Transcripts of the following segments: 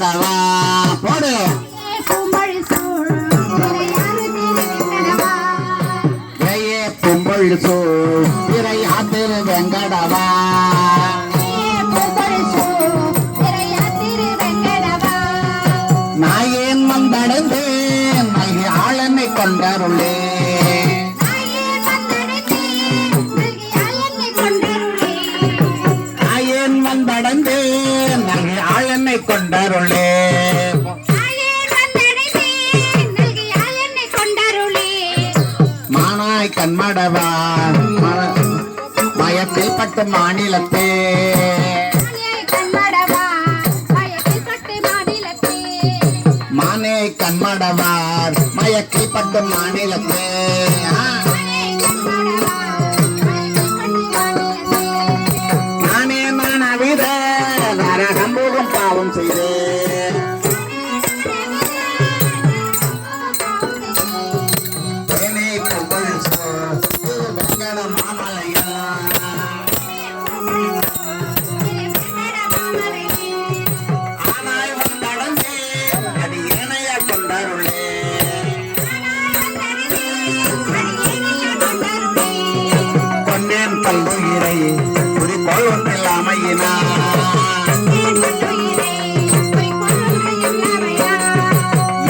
நடவா போடு. ஏயே பொம்பழ் சோழ் திரையா திரு வெங்கடவா. நாயேன் வந்தடைந்தேன்? ஆளனை கொண்டாருள்ளே கண்மடவா? மயத்தில் பட்டு மாநிலத்தே. மானே கண்மடவார் மயக்கில் பட்டு மாநிலத்தே.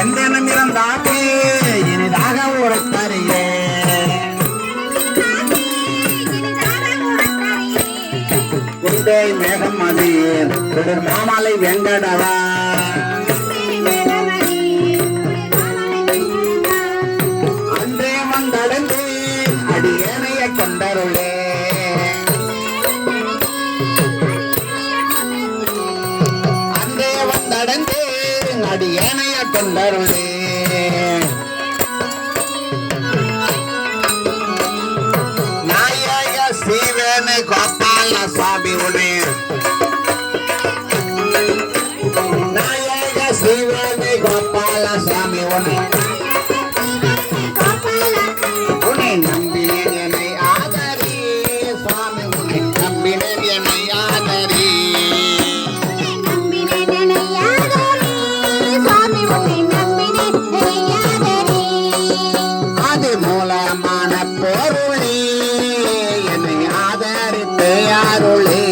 எந்தனம் இறந்தாக்கே இனிதாக ஒரு தரையே குண்டை மேகம் அது திடர் மாமலை வெங்கடவா அன்றே வந்தடந்து அடி ஏனைய என்னையாதரி அது மூலமான பொருளே. என்னை ஆதரித்து அருளே.